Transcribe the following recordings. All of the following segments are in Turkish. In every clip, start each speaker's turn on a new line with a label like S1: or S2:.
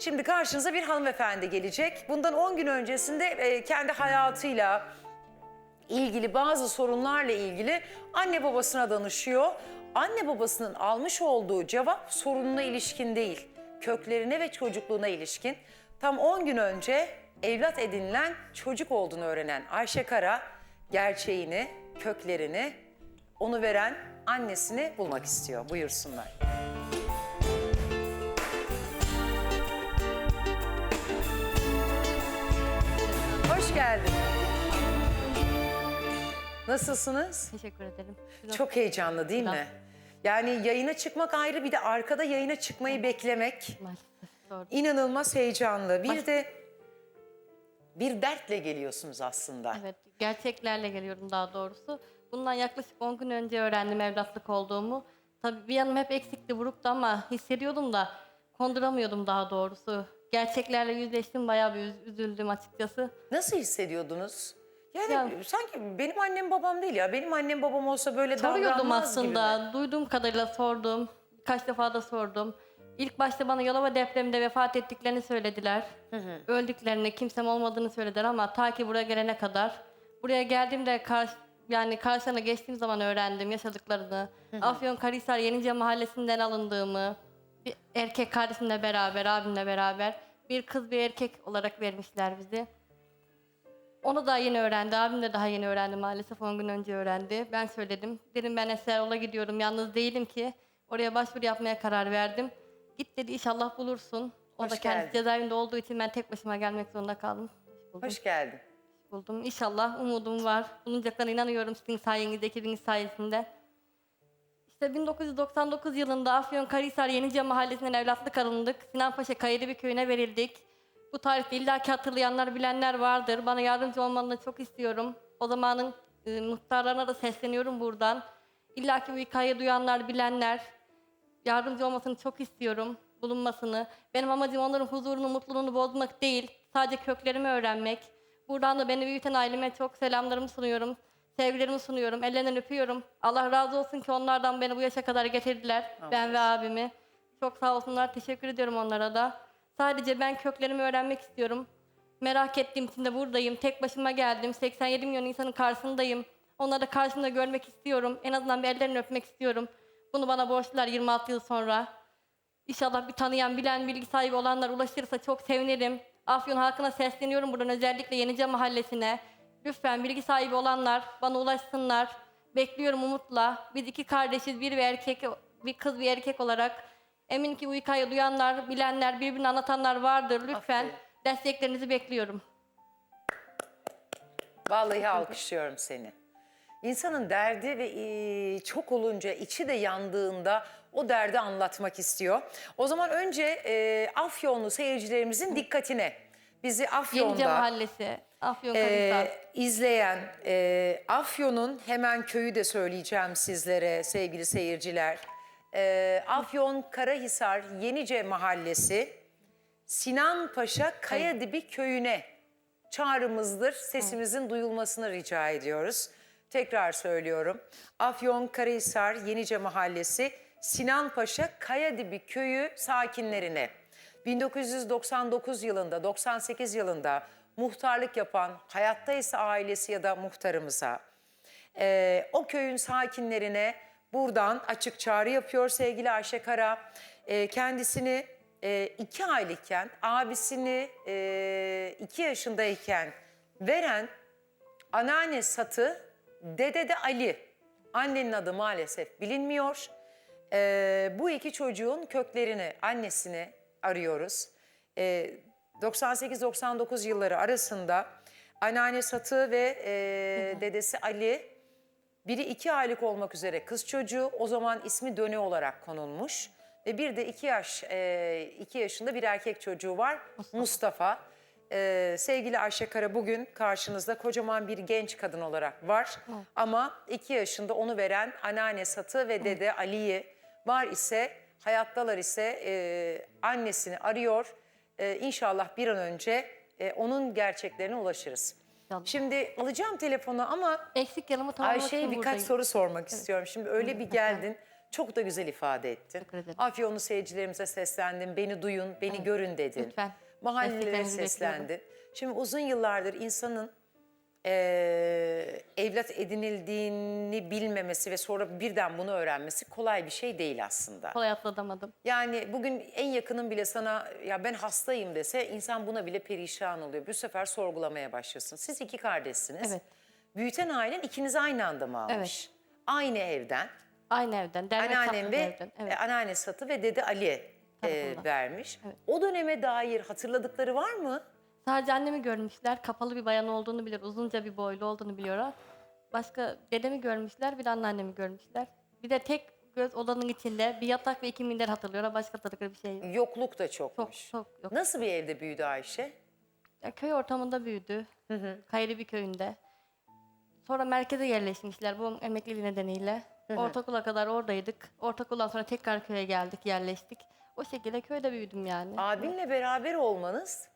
S1: Şimdi karşınıza bir hanımefendi gelecek. Bundan 10 gün öncesinde e, kendi hayatıyla ilgili bazı sorunlarla ilgili anne babasına danışıyor. Anne babasının almış olduğu cevap sorununa ilişkin değil, köklerine ve çocukluğuna ilişkin. Tam 10 gün önce evlat edinilen çocuk olduğunu öğrenen Ayşe Kara gerçeğini, köklerini, onu veren annesini bulmak istiyor. Buyursunlar. Hoş geldin. Nasılsınız?
S2: Teşekkür ederim.
S1: Çok heyecanlı değil mi? Yani yayına çıkmak ayrı bir de arkada yayına çıkmayı beklemek
S2: Maalesef doğru.
S1: inanılmaz heyecanlı. Bir de bir dertle geliyorsunuz aslında.
S2: Evet, gerçeklerle geliyorum daha doğrusu. Bundan yaklaşık 10 gün önce öğrendim evlatlık olduğumu. Tabii bir yanım hep eksikti, buruktu ama hissediyordum da konduramıyordum daha doğrusu. Gerçeklerle yüzleştim, bayağı bir üz- üzüldüm açıkçası.
S1: Nasıl hissediyordunuz? Yani
S2: Ya-
S1: sanki benim annem babam değil ya. Benim annem babam olsa böyle
S2: Soruyordum
S1: davranmaz gibi mi?
S2: aslında, duyduğum kadarıyla sordum. Kaç defa da sordum. İlk başta bana Yalova depreminde vefat ettiklerini söylediler. Öldüklerini, kimsem olmadığını söylediler ama ta ki buraya gelene kadar. Buraya geldiğimde karşı, yani karşılarına geçtiğim zaman öğrendim yaşadıklarını. Afyonkarahisar Yenice Mahallesi'nden alındığımı, bir erkek kardeşimle beraber, abimle beraber bir kız bir erkek olarak vermişler bizi. Onu da yeni öğrendi. Abim de daha yeni öğrendi maalesef. 10 gün önce öğrendi. Ben söyledim. Dedim ben Eserol'a gidiyorum. Yalnız değilim ki. Oraya başvuru yapmaya karar verdim. Git dedi inşallah bulursun. O
S1: Hoş
S2: da kendisi
S1: geldin.
S2: cezaevinde olduğu için ben tek başıma gelmek zorunda kaldım. Hoş buldum.
S1: Hoş geldin.
S2: buldum. İnşallah umudum var. Bulunacaklarına inanıyorum sizin sayenizde, ekibiniz sayesinde. İşte 1999 yılında Afyonkarahisar Yenice Mahallesi'nden evlatlık alındık. Sinan Paşa Kayırı köyüne verildik. Bu tarihte illaki hatırlayanlar, bilenler vardır. Bana yardımcı olmanı çok istiyorum. O zamanın e, muhtarlarına da sesleniyorum buradan. İlla ki bu hikayeyi duyanlar, bilenler yardımcı olmasını çok istiyorum. Bulunmasını. Benim amacım onların huzurunu, mutluluğunu bozmak değil. Sadece köklerimi öğrenmek. Buradan da beni büyüten aileme çok selamlarımı sunuyorum. Sevgilerimi sunuyorum. Ellerinden öpüyorum. Allah razı olsun ki onlardan beni bu yaşa kadar getirdiler. Ben ve abimi. Çok sağ olsunlar. Teşekkür ediyorum onlara da. Sadece ben köklerimi öğrenmek istiyorum. Merak ettiğim için de buradayım. Tek başıma geldim. 87 milyon insanın karşısındayım. Onları da karşımda görmek istiyorum. En azından bir ellerini öpmek istiyorum. Bunu bana borçlular 26 yıl sonra. İnşallah bir tanıyan, bilen, bilgi sahibi olanlar ulaşırsa çok sevinirim. Afyon halkına sesleniyorum buradan özellikle Yenice Mahallesi'ne. Lütfen bilgi sahibi olanlar bana ulaşsınlar. Bekliyorum umutla. Biz iki kardeşiz, bir ve erkek, bir kız bir erkek olarak. Emin ki hikayeyi duyanlar, bilenler, birbirini anlatanlar vardır. Lütfen
S1: Aferin.
S2: desteklerinizi bekliyorum.
S1: Vallahi alkışlıyorum seni. İnsanın derdi ve e, çok olunca, içi de yandığında o derdi anlatmak istiyor. O zaman önce e, Afyonlu seyircilerimizin dikkatine. Bizi
S2: Yenice
S1: Afyon'da
S2: Mahallesi, Afyonkarahisar.
S1: e, izleyen e, Afyon'un hemen köyü de söyleyeceğim sizlere sevgili seyirciler. E, Afyon Karahisar Yenice Mahallesi Sinan Paşa Kayadibi köyüne çağrımızdır. Sesimizin duyulmasını rica ediyoruz. Tekrar söylüyorum. Afyon Karahisar Yenice Mahallesi Sinan Paşa Kayadibi köyü sakinlerine 1999 yılında 98 yılında muhtarlık yapan hayatta ise ailesi ya da muhtarımıza ee, o köyün sakinlerine buradan açık çağrı yapıyor sevgili Ayşe Kara. Ee, kendisini e, iki aylıkken, abisini e, iki yaşındayken veren anneanne Satı, dede de Ali. Annenin adı maalesef bilinmiyor. Ee, bu iki çocuğun köklerini, annesini arıyoruz. Ee, 98-99 yılları arasında anneanne Satı ve e, dedesi Ali biri iki aylık olmak üzere kız çocuğu o zaman ismi Döne olarak konulmuş. Ve bir de iki yaş, e, iki yaşında bir erkek çocuğu var Mustafa. E, sevgili Ayşe Kara bugün karşınızda kocaman bir genç kadın olarak var. Ama iki yaşında onu veren anneanne Satı ve dede Ali'yi var ise hayattalar ise e, annesini arıyor. E, inşallah bir an önce e, onun gerçeklerine ulaşırız. Şimdi alacağım telefonu ama
S2: Eksik yanımı tamamlamak
S1: Ayşe'ye
S2: için
S1: birkaç
S2: buradayım.
S1: soru sormak istiyorum. Şimdi öyle bir geldin, Çok da güzel ifade ettin.
S2: Teşekkür ederim.
S1: Afyonlu seyircilerimize seslendin. Beni duyun, beni görün dedin.
S2: Lütfen.
S1: Mahallelere
S2: Desteklerinizi
S1: seslendin. Şimdi uzun yıllardır insanın eee, evlat edinildiğini bilmemesi ve sonra birden bunu öğrenmesi kolay bir şey değil aslında.
S2: Kolay atlatamadım.
S1: Yani bugün en yakının bile sana ya ben hastayım dese insan buna bile perişan oluyor. Bu sefer sorgulamaya başlıyorsun. Siz iki kardeşsiniz.
S2: Evet.
S1: Büyüten ailen ikiniz aynı anda mı almış?
S2: Evet.
S1: Aynı evden.
S2: Aynı evden. Dernek
S1: Anneannem ve
S2: evden. Evet.
S1: e, anneanne Satı ve dede Ali e,
S2: Tarafından.
S1: vermiş.
S2: Evet.
S1: O döneme dair hatırladıkları var mı?
S2: Sadece annemi görmüşler. Kapalı bir bayan olduğunu biliyor. Uzunca bir boylu olduğunu biliyorlar. Başka dedemi görmüşler. Bir de anneannemi görmüşler. Bir de tek göz odanın içinde bir yatak ve iki minder hatırlıyorlar. Başka hatırladıkları bir şey yok.
S1: Yokluk da
S2: Çok
S1: çokmuş.
S2: çok yok.
S1: Nasıl bir evde büyüdü Ayşe?
S2: Ya, köy ortamında büyüdü. Kayırı bir köyünde. Sonra merkeze yerleşmişler bu emekliliği nedeniyle. Ortaokula kadar oradaydık. Ortaokuldan sonra tekrar köye geldik, yerleştik. O şekilde köyde büyüdüm yani.
S1: Abinle beraber olmanız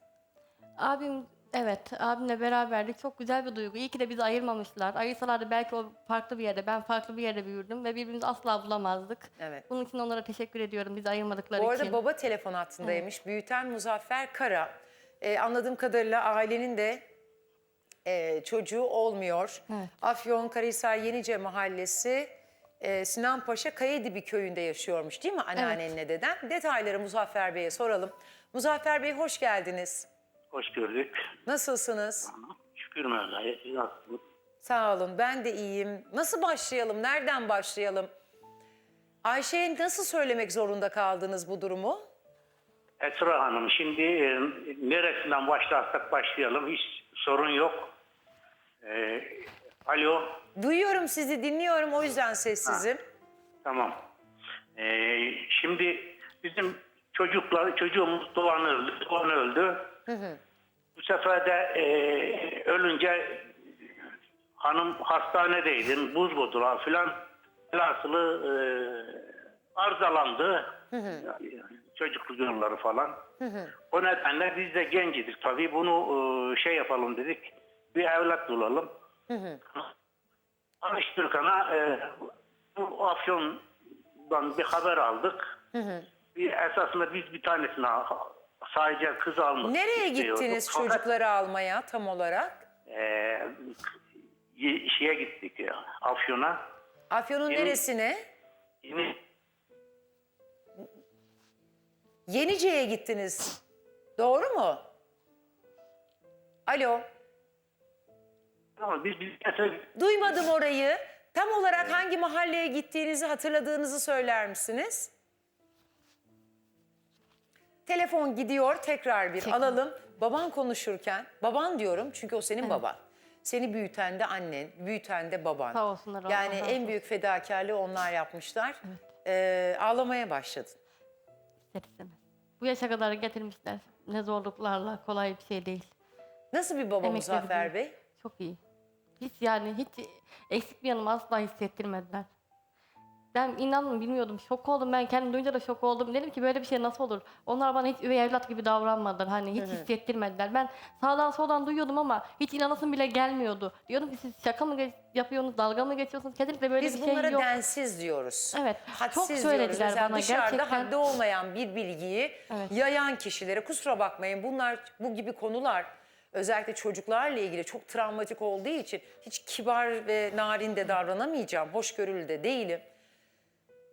S2: Abim evet abimle beraberdik. Çok güzel bir duygu. İyi ki de bizi ayırmamışlar. Ayırsalardı belki o farklı bir yerde, ben farklı bir yerde büyürdüm ve birbirimizi asla bulamazdık.
S1: Evet.
S2: Bunun için onlara teşekkür ediyorum bizi ayırmadıkları
S1: Bu arada
S2: için.
S1: baba telefon hattındaymış. Büyüten Muzaffer Kara. Ee, anladığım kadarıyla ailenin de e, çocuğu olmuyor.
S2: Evet.
S1: Afyon Karahisar Yenice Mahallesi e, Sinan Paşa Kayadibi köyünde yaşıyormuş değil mi anneannenle deden? Detayları Muzaffer Bey'e soralım. Muzaffer Bey hoş geldiniz.
S3: Hoş gördük.
S1: Nasılsınız?
S3: Şükür Mevla'ya. Siz nasılsınız?
S1: Sağ olun ben de iyiyim. Nasıl başlayalım? Nereden başlayalım? Ayşe'ye nasıl söylemek zorunda kaldınız bu durumu?
S3: Esra Hanım şimdi e, neresinden başlarsak başlayalım. Hiç sorun yok. E, alo.
S1: Duyuyorum sizi dinliyorum o yüzden sessizim.
S3: Tamam. E, şimdi bizim çocuklar, çocuğumuz Doğan öldü. Doğan öldü. Bu sefer de e, ölünce hanım hastanedeydim. Buz buldular filan. Velhasılı e, arızalandı. Çocukluk yılları falan. O nedenle biz de gencidik tabii. Bunu e, şey yapalım dedik. Bir evlat bulalım. Araştırkana e, bu Afyon'dan bir haber aldık. Bir, esasında biz bir tanesini sadece kız almak
S1: Nereye
S3: istiyorduk.
S1: gittiniz
S3: Fakat,
S1: çocukları almaya tam olarak?
S3: e, şeye gittik ya, Afyon'a.
S1: Afyon'un
S3: Yeni-
S1: neresine?
S3: Yeni,
S1: Yenice'ye gittiniz. Doğru mu? Alo.
S3: ama biz mesela
S1: Duymadım orayı. Tam olarak hangi mahalleye gittiğinizi hatırladığınızı söyler misiniz? Telefon gidiyor tekrar bir
S2: Çekin.
S1: alalım. Baban konuşurken, baban diyorum çünkü o senin baban. Seni büyüten de annen, büyüten de baban.
S2: Sağ olsunlar, Allah
S1: Yani
S2: razı
S1: en
S2: olsun.
S1: büyük fedakarlığı onlar yapmışlar. Ee, ağlamaya başladın.
S2: İster istemez. Bu yaşa kadar getirmişler. Ne zorluklarla kolay bir şey değil.
S1: Nasıl bir baba
S2: Emekleri
S1: Muzaffer. Bey?
S2: Çok iyi. Hiç yani hiç eksik bir yanımı asla hissettirmediler. Ben inanın bilmiyordum. Şok oldum. Ben kendim duyunca da şok oldum. Dedim ki böyle bir şey nasıl olur? Onlar bana hiç üvey evlat gibi davranmadılar. Hani hiç hissettirmediler. Ben sağdan soldan duyuyordum ama hiç inanasım bile gelmiyordu. Diyordum ki siz şaka mı geç- yapıyorsunuz, dalga mı geçiyorsunuz? Kesinlikle böyle
S1: Biz
S2: bir şey
S1: bunlara
S2: yok.
S1: densiz diyoruz.
S2: Evet,
S1: Hadsiz
S2: çok
S1: diyoruz.
S2: söylediler
S1: Mesela
S2: bana
S1: dışarıda
S2: gerçekten.
S1: haddi olmayan bir bilgiyi
S2: Evet.
S1: yayan kişilere kusura bakmayın bunlar bu gibi konular özellikle çocuklarla ilgili çok travmatik olduğu için hiç kibar ve narin de davranamayacağım. Hoşgörülü de değilim.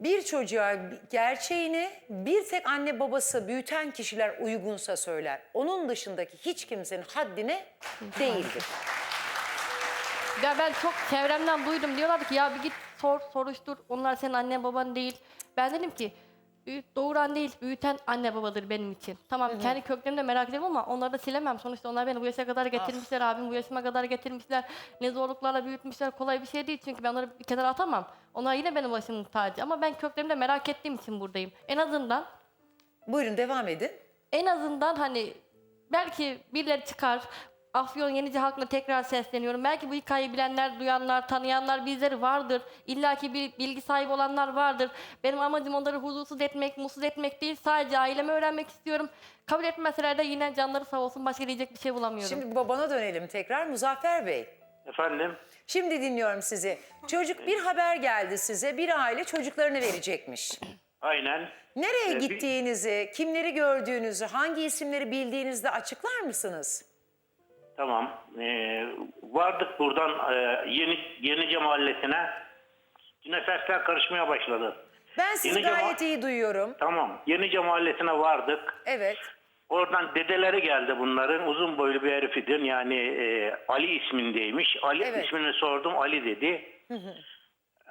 S1: Bir çocuğa gerçeğini bir tek anne babası büyüten kişiler uygunsa söyler. Onun dışındaki hiç kimsenin haddine değildir.
S2: Ya ben çok çevremden duydum. Diyorlardı ki ya bir git sor, soruştur. Onlar senin annen baban değil. Ben dedim ki büyü- doğuran değil, büyüten anne babadır benim için. Tamam kendi köklerimi de merak ediyorum ama onları da silemem. Sonuçta onlar beni bu yaşa kadar getirmişler. Abim bu yaşıma kadar getirmişler. Ne zorluklarla büyütmüşler. Kolay bir şey değil çünkü ben onları bir kenara atamam. Onlar yine benim başımın tacı. Ama ben köklerimi de merak ettiğim için buradayım. En azından
S1: Buyurun devam edin.
S2: en azından hani belki birileri çıkar. Afyon Yenice halkına tekrar sesleniyorum. Belki bu hikayeyi bilenler, duyanlar, tanıyanlar bizleri vardır. İlla ki bir bilgi sahibi olanlar vardır. Benim amacım onları huzursuz etmek, mutsuz etmek değil. Sadece ailemi öğrenmek istiyorum. Kabul etmeseler de yine canları sağ olsun. Başka diyecek bir şey bulamıyorum.
S1: Şimdi babana dönelim tekrar. Muzaffer Bey,
S3: Efendim?
S1: Şimdi dinliyorum sizi. Çocuk bir haber geldi size. Bir aile çocuklarını verecekmiş.
S3: Aynen.
S1: Nereye
S3: Ee, bir-
S1: gittiğinizi, kimleri gördüğünüzü, hangi isimleri bildiğinizde açıklar mısınız?
S3: Tamam. Ee, vardık buradan e, Yeni Yenice Mahallesi'ne. Yine sesler karışmaya başladı.
S1: Ben sizi
S3: Yenice
S1: gayet
S3: ma-
S1: iyi duyuyorum.
S3: Tamam. Yenice Mahallesi'ne vardık.
S1: Evet.
S3: Oradan dedeleri geldi bunların. Uzun boylu bir herifidin. Yani e, Ali ismindeymiş. Ali
S1: Evet.
S3: ismini sordum. Ali dedi.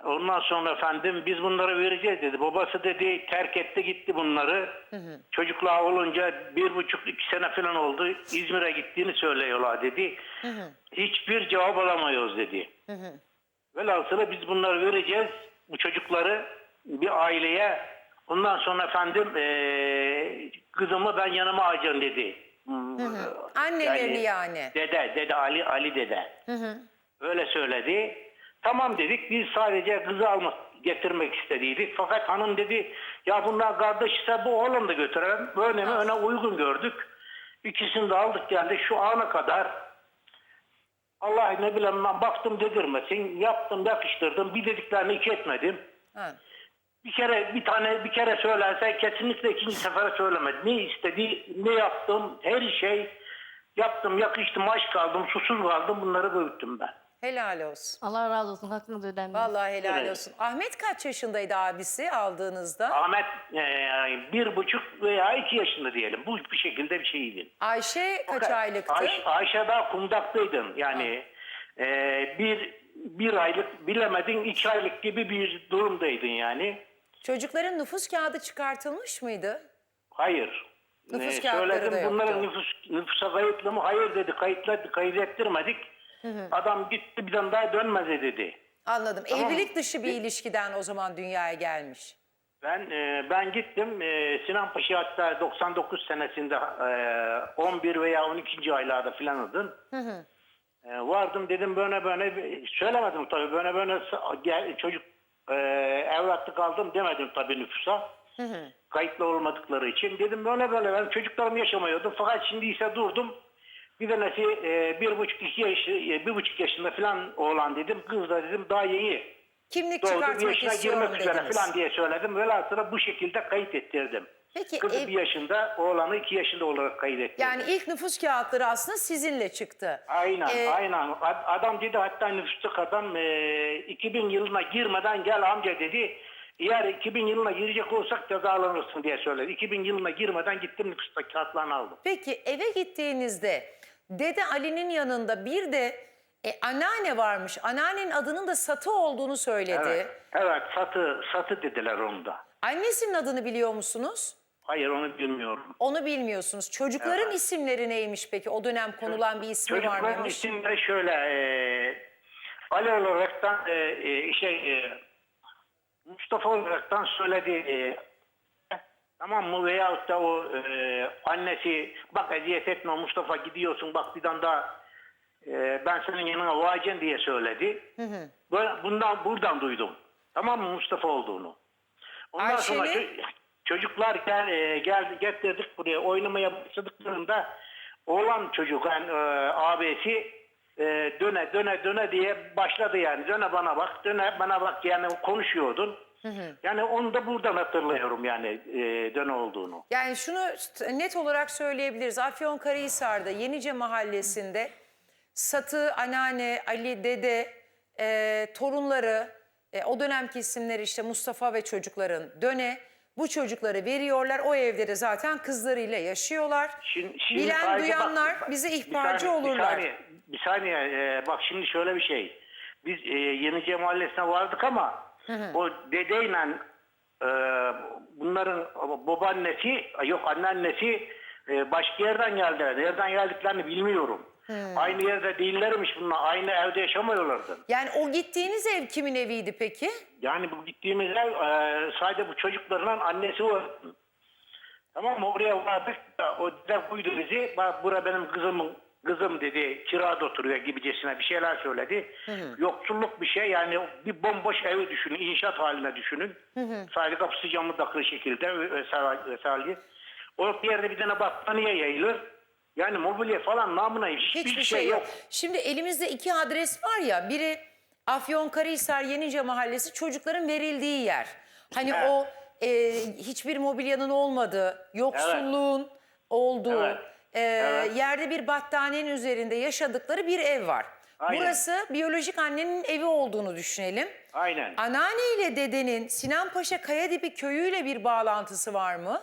S3: Ondan sonra efendim biz bunları vereceğiz dedi. Babası dedi terk etti gitti bunları. Çocuklar olunca bir buçuk iki sene falan oldu. İzmir'e gittiğini söylüyorlar dedi. Hiçbir cevap alamıyoruz dedi. Velhasılı biz bunları vereceğiz. Bu çocukları bir aileye. Ondan sonra efendim eee kızımı ben yanıma alacağım dedi. Hmm,
S1: Annelerini yani.
S3: Dede, dede Ali, Ali dede. Öyle söyledi. Tamam dedik biz sadece kızı almak getirmek istediydik. Fakat hanım dedi ya bunlar kardeş ise bu oğlum da götürelim. Böyle mi öne uygun gördük. İkisini de aldık geldik şu ana kadar. Allah ne bileyim ben baktım dedirmesin. Yaptım yakıştırdım. Bir dediklerini iki etmedim.
S1: Ha.
S3: Bir kere bir tane bir kere söylerse kesinlikle ikinci sefere söylemedi. Ne istedi, ne yaptım, her şey yaptım, yakıştım, aç kaldım, susuz kaldım. Bunları büyüttüm ben.
S1: Helal olsun.
S2: Allah razı olsun. Hakkınız ödenmesin.
S1: Vallahi helal
S3: Evet.
S1: olsun. Ahmet kaç yaşındaydı abisi aldığınızda?
S3: Ahmet e, bir buçuk veya iki yaşında diyelim. Bu bir şekilde bir şeydi.
S1: Ayşe kaç aylıktı?
S3: Ayşe, Ayşe daha kundaktaydım. Yani e, bir bir aylık bilemedin iki aylık gibi bir durumdaydın yani.
S1: Çocukların nüfus kağıdı çıkartılmış mıydı?
S3: Hayır.
S1: Nüfus
S3: Ee,
S1: kağıtları
S3: söyledim
S1: da yoktu.
S3: bunların nüfus, nüfusa kayıtlı mı? Hayır dedi. Kayıtlı, kaydettirmedik. Adam gitti bir daha dönmez dedi.
S1: Anladım.
S3: Tamam.
S1: Evlilik dışı bir ilişkiden o zaman dünyaya gelmiş.
S3: Ben e, ben gittim e, Sinan Paşa hatta 99 senesinde e, 11 veya 12. aylarda filanıdım. E, vardım dedim böyle böyle söylemedim tabii böyle böyle gel, çocuk e, evlatlık aldım demedim tabii nüfusa. Kayıtlı olmadıkları için. Dedim böyle böyle ben çocuklarım yaşamıyordum fakat şimdi ise durdum. Bir tanesi e, bir buçuk iki yaş, e, bir buçuk yaşında falan oğlan dedim. Kız da dedim daha yeni
S1: Kimlik
S3: doğdu
S1: çıkartmak
S3: yaşına
S1: istiyorum
S3: girmek üzere
S1: dediniz.
S3: falan diye söyledim. Velhasıla bu şekilde kayıt ettirdim.
S1: Peki,
S3: Kızı
S1: ev-
S3: bir yaşında, oğlanı iki yaşında olarak kaydettirdim.
S1: Yani ilk nüfus kağıtları aslında sizinle çıktı.
S3: Aynen,
S1: Ee,
S3: aynen. Ad- Adam dedi hatta nüfustuk adam e, 2000 yılına girmeden gel amca dedi. Eğer 2000 yılına girecek olsak cezalanırsın diye söyledi. 2000 yılına girmeden gittim nüfusta kağıtlarını aldım.
S1: Peki eve gittiğinizde Dede Ali'nin yanında bir de e, anneanne varmış. Anneannenin adının da Satı olduğunu söyledi.
S3: Evet, evet satı, satı dediler onda.
S1: Annesinin adını biliyor musunuz?
S3: Hayır onu bilmiyorum.
S1: Onu bilmiyorsunuz. Çocukların
S3: Evet.
S1: isimleri neymiş peki? O dönem konulan bir ismi var
S3: Çocukların
S1: mıymış?
S3: isimleri şöyle e, Ali olaraktan e, e, şey e, Mustafa olaraktan söyledi e, tamam mı veyahut da o e, annesi bak eziyet etme Mustafa gidiyorsun bak bir daha e, ben senin yanına varacağım diye söyledi. Böyle, bundan buradan duydum. Tamam mı Mustafa olduğunu. Ondan sonra
S1: Ayşe'nin-
S3: ço- çocuklar gel, e, geldi getirdik buraya oynamaya başladıklarında oğlan çocuk yani e, abisi e, döne döne döne diye başladı yani. Döne bana bak, döne bana bak yani konuşuyordun. Yani onu da buradan hatırlıyorum yani e, döne olduğunu.
S1: Yani şunu net olarak söyleyebiliriz. Afyonkarahisar'da Yenice Mahallesi'nde Satı, anneanne, Ali, dede, e, torunları, e, o dönemki isimleri işte Mustafa ve çocukların döne. Bu çocukları veriyorlar. O evde de zaten kızlarıyla yaşıyorlar.
S3: Şimdi, şimdi
S1: Bilen
S3: sadece
S1: duyanlar
S3: bak-
S1: bize
S3: bir
S1: ihbarcı
S3: saniye,
S1: olurlar.
S3: Bir saniye, bir saniye e, bak şimdi şöyle bir şey. Biz e, Yenice Mahallesi'ne vardık ama o dedeyle e, bunların babaannesi yok anneannesi e, başka yerden geldiler. Nereden geldiklerini bilmiyorum. Aynı yerde değillermiş bunlar. Aynı evde yaşamıyorlardı.
S1: Yani o gittiğiniz ev kimin eviydi peki?
S3: Yani bu gittiğimiz ev e, sadece bu çocukların annesi var. Tamam mı? Oraya vardık. O dede buydu bizi. Bak bura benim kızımın kızım dedi. Kirada oturuyor gibicesine bir şeyler söyledi. Yoksulluk bir şey yani bir bomboş evi düşünün. inşaat haline düşünün. Sadece kapısı camı takılı şekilde vesaire vesaire. O yerde bir tane battaniye yayılır. Yani mobilya falan namına hiçbir,
S1: Hiçbir
S3: şey, yok.
S1: Şimdi elimizde iki adres var ya. Biri Afyonkarahisar Yenice Mahallesi çocukların verildiği yer. Hani
S3: Evet.
S1: o e, hiçbir mobilyanın olmadığı, yoksulluğun olduğu,
S3: Evet.
S1: E,
S3: Evet.
S1: yerde bir battaniyenin üzerinde yaşadıkları bir ev var.
S3: Aynen.
S1: Burası biyolojik annenin evi olduğunu düşünelim.
S3: Aynen.
S1: Anneanne ile dedenin Sinanpaşa Kayadibi köyüyle bir bağlantısı var mı?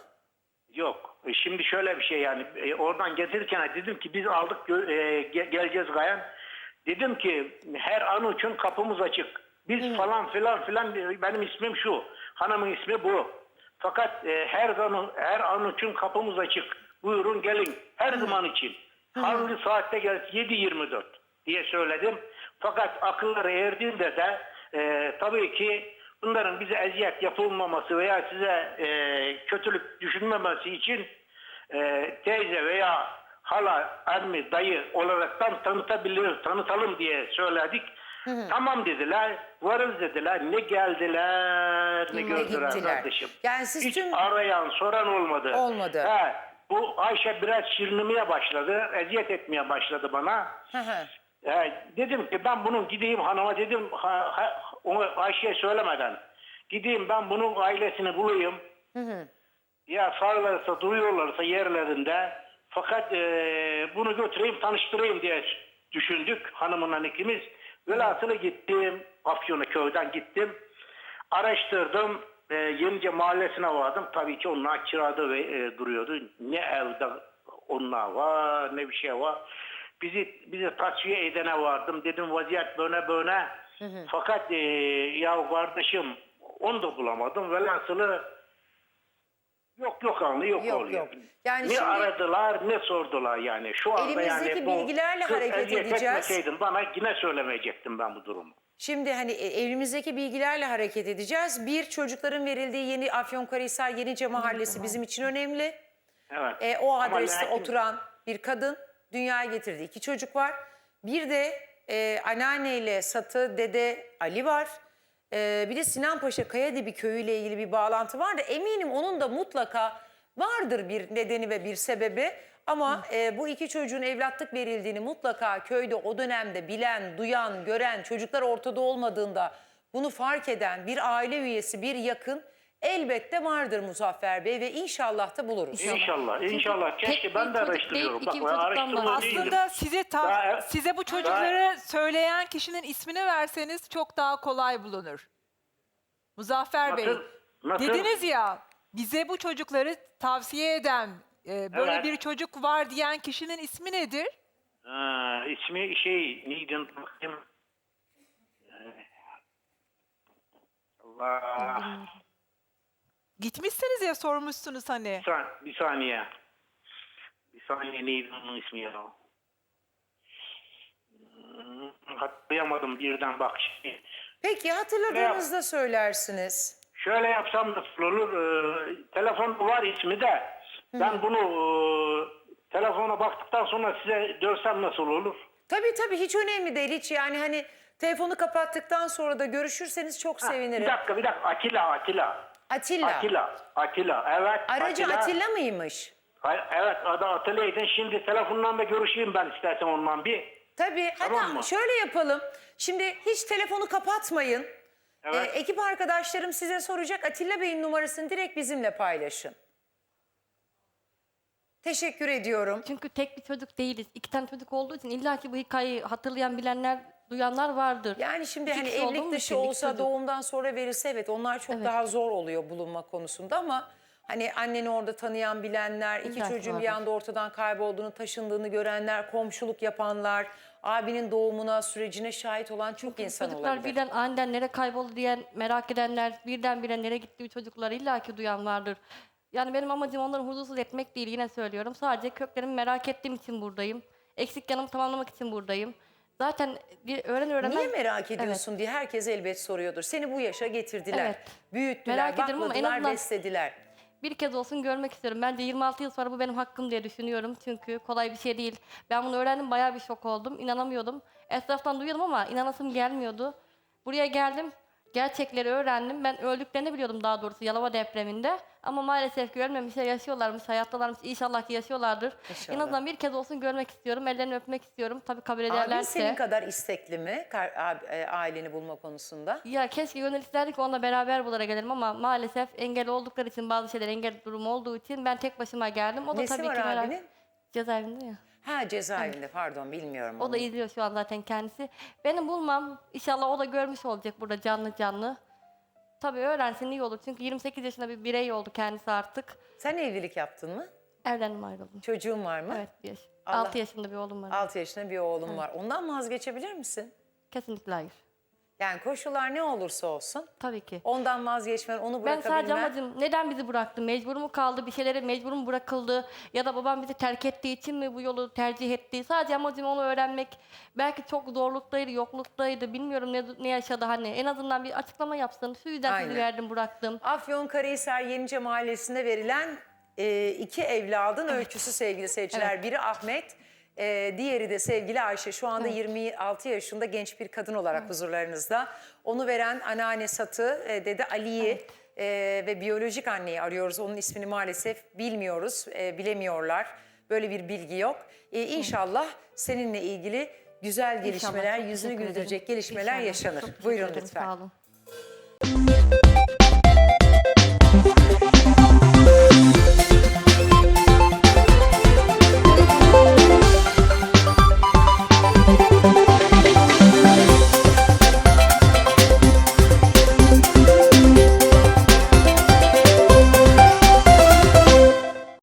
S3: Yok. E, Şimdi şöyle bir şey yani e, oradan getirirken dedim ki biz aldık gö- e, ge- geleceğiz Gayan. Dedim ki her an için kapımız açık. Biz falan filan filan e, benim ismim şu. Hanımın ismi bu. Fakat e, her zaman her an için kapımız açık. Buyurun gelin her zaman için. Hangi saatte gel 7-24 diye söyledim. Fakat akılları erdiğinde de e, tabii ki bunların bize eziyet yapılmaması veya size e, kötülük düşünmemesi için e, teyze veya hala, anne, dayı olaraktan tanıtabilir, tanıtalım diye söyledik. Tamam dediler, varız dediler. Ne geldiler, ne
S1: Ne
S3: gördüler
S1: gittiler.
S3: kardeşim.
S1: Yani siz
S3: Hiç
S1: tüm-
S3: arayan, soran olmadı.
S1: Olmadı.
S3: He, bu Ayşe biraz şirinlemeye başladı, eziyet etmeye başladı bana.
S1: Hı hı.
S3: Ee, dedim ki ben bunun gideyim hanıma dedim ha, ha, onu Ayşe'ye söylemeden gideyim ben bunun ailesini bulayım. Ya sağlarsa duruyorlarsa yerlerinde fakat e, bunu götüreyim tanıştırayım diye düşündük hanımınla ikimiz. Velhasılı gittim Afyon'a köyden gittim. Araştırdım. E, Yenice mahallesine vardım. Tabii ki onlar kirada ve, e, duruyordu. Ne evde onlar var ne bir şey var. Bizi bize tasfiye edene vardım. Dedim vaziyet böyle böyle. Fakat e, ya kardeşim onu da bulamadım. Velhasılı yok yok anlı yok,
S1: Yok,
S3: oluyor.
S1: yok. Yani
S3: ne
S1: şimdi-
S3: aradılar ne sordular yani. Şu anda
S1: Elimizdeki
S3: yani bu
S1: bilgilerle hareket edeceğiz.
S3: bana yine söylemeyecektim ben bu durumu.
S1: Şimdi hani e, elimizdeki bilgilerle hareket edeceğiz. Bir, çocukların verildiği yeni Afyonkarahisar Yenice Mahallesi bizim için önemli.
S3: Evet.
S1: E, o adreste
S3: lakin-
S1: oturan bir kadın dünyaya getirdi. iki çocuk var. Bir de e, anneanneyle Satı dede Ali var. E, bir de Sinanpaşa Kayadibi köyüyle ilgili bir bağlantı var da eminim onun da mutlaka vardır bir nedeni ve bir sebebi. Ama e, bu iki çocuğun evlatlık verildiğini mutlaka köyde o dönemde bilen, duyan, gören, çocuklar ortada olmadığında bunu fark eden bir aile üyesi, bir yakın elbette vardır Muzaffer Bey ve inşallah da buluruz.
S3: İnşallah, inşallah.
S2: tek
S3: Keşke ben
S2: bir
S3: de
S2: çocuk
S3: araştırıyorum.
S2: değil, iki
S3: Bak ben
S2: çocuktan
S3: araştırma
S2: bahsediyorum.
S3: değilim.
S4: Aslında size ta-
S3: Daha-
S4: size bu çocukları söyleyen kişinin ismini verseniz çok daha kolay bulunur. Muzaffer Bey.
S3: Nasıl? Nasıl?
S4: Dediniz ya bize bu çocukları tavsiye eden e, böyle
S3: Evet.
S4: bir çocuk var diyen kişinin ismi nedir?
S3: Ha, ismi şey neydi bakayım. Ee, Allah.
S4: Gitmişsiniz ya sormuşsunuz hani.
S3: Bir, san- bir saniye. Bir saniye neydi onun ismi ya? Hmm, Hatırlayamadım birden bak şimdi.
S1: Peki hatırladığınızda söylersiniz.
S3: Şöyle yapsam nasıl olur? Ee, telefon var ismi de. Ben bunu e, telefona baktıktan sonra size dörsem nasıl olur?
S1: Tabii tabii hiç önemli değil hiç yani hani telefonu kapattıktan sonra da görüşürseniz çok
S3: Ha,
S1: sevinirim.
S3: Bir dakika bir dakika Atilla Atilla.
S1: Atilla.
S3: Atilla. Atilla. Evet.
S1: Aracı Atilla. mıymış?
S3: Ay- Evet adı Atilla'ydı. Şimdi telefondan da görüşeyim ben istersen ondan bir.
S1: Tabii.
S3: Tamam
S1: Hatta
S3: mı?
S1: şöyle yapalım. Şimdi hiç telefonu kapatmayın.
S3: Evet.
S1: Ee, ekip arkadaşlarım size soracak. Atilla Bey'in numarasını direkt bizimle paylaşın. Teşekkür ediyorum.
S2: Çünkü tek bir çocuk değiliz. İki tane çocuk olduğu için illaki bu hikayeyi hatırlayan bilenler, duyanlar vardır.
S1: Yani şimdi
S2: İki
S1: hani
S2: kişi
S1: evlilik dışı
S2: için iki
S1: olsa
S2: çocuk.
S1: doğumdan sonra verilse evet onlar çok
S2: Evet.
S1: daha zor oluyor bulunma konusunda ama hani anneni orada tanıyan bilenler, iki
S2: İllaki
S1: çocuğun bir
S2: vardır.
S1: anda ortadan kaybolduğunu, taşındığını görenler, komşuluk yapanlar, abinin doğumuna, sürecine şahit olan çok insan
S2: Çocuklar
S1: olabilir.
S2: birden aniden nereye kayboldu diyen merak edenler, birdenbire nereye gittiği çocuklar illaki duyan vardır. Yani benim amacım onları huzursuz etmek değil yine söylüyorum. Sadece köklerimi merak ettiğim için buradayım. Eksik yanımı tamamlamak için buradayım. Zaten bir öğren öğrenmez...
S1: Niye merak ediyorsun diye herkes elbet soruyordur. Seni bu yaşa getirdiler,
S2: Evet.
S1: büyüttüler,
S2: Merak ederim ama en
S1: bakladılar,
S2: azından-
S1: beslediler.
S2: bir kez olsun görmek istiyorum. Bence 26 yıl sonra bu benim hakkım diye düşünüyorum. Çünkü kolay bir şey değil. Ben bunu öğrendim bayağı bir şok oldum. İnanamıyordum. Etraftan duyuyordum ama inanasım gelmiyordu. Buraya geldim. Gerçekleri öğrendim. Ben öldüklerini biliyordum daha doğrusu Yalova depreminde. Ama maalesef görmemişler, yaşıyorlarmış, hayattalarmış. İnşallah ki yaşıyorlardır.
S1: İnşallah.
S2: En azından bir kez olsun görmek istiyorum, ellerini öpmek istiyorum. Tabii kabul
S1: Abin
S2: ederlerse.
S1: senin kadar istekli mi kar- ab- e, aileni bulma konusunda?
S2: Ya keşke gönül ki onunla beraber buralara gelelim ama maalesef engel oldukları için bazı şeyler engel durumu olduğu için ben tek başıma geldim. O da
S1: Nesi
S2: tabii
S1: var
S2: ki merak-
S1: abinin?
S2: Cezaevinde ya.
S1: Ha cezaevinde pardon bilmiyorum.
S2: O
S1: onu.
S2: da izliyor şu an zaten kendisi. Beni bulmam inşallah o da görmüş olacak burada canlı canlı. Tabii öğrensin iyi olur. Çünkü 28 yaşında bir birey oldu kendisi artık.
S1: Sen evlilik yaptın mı?
S2: Evlendim ayrıldım.
S1: Çocuğun var mı?
S2: Evet bir yaş.
S1: Allah-
S2: 6 yaşında bir oğlum var.
S1: 6 yaşında bir oğlum var. Ondan vazgeçebilir misin?
S2: Kesinlikle hayır.
S1: Yani koşullar ne olursa olsun
S2: Tabii ki.
S1: ondan vazgeçmen, onu
S2: Ben sadece amacım neden bizi bıraktı? Mecbur mu kaldı? Bir şeylere mecbur mu bırakıldı? Ya da babam bizi terk ettiği için mi bu yolu tercih etti? Sadece amacım onu öğrenmek. Belki çok zorluktaydı, yokluktaydı. Bilmiyorum ne, ne yaşadı hani. En azından bir açıklama yapsın. Şu yüzden
S1: Aynen.
S2: sizi verdim, bıraktım.
S1: Afyonkarahisar Yenice Mahallesi'nde verilen e, iki evladın öyküsü sevgili seyirciler. Biri Ahmet, e, diğeri de sevgili Ayşe. Şu anda 26 yaşında genç bir kadın olarak huzurlarınızda. Onu veren anneanne Satı, e, dede Ali'yi e, ve biyolojik anneyi arıyoruz. Onun ismini maalesef bilmiyoruz, e, bilemiyorlar. Böyle bir bilgi yok. E, inşallah seninle ilgili güzel gelişmeler,
S2: çok
S1: yüzünü güldürecek gelişmeler
S2: İnşallah.
S1: yaşanır.
S2: Çok
S1: Buyurun lütfen.
S2: Sağ olun.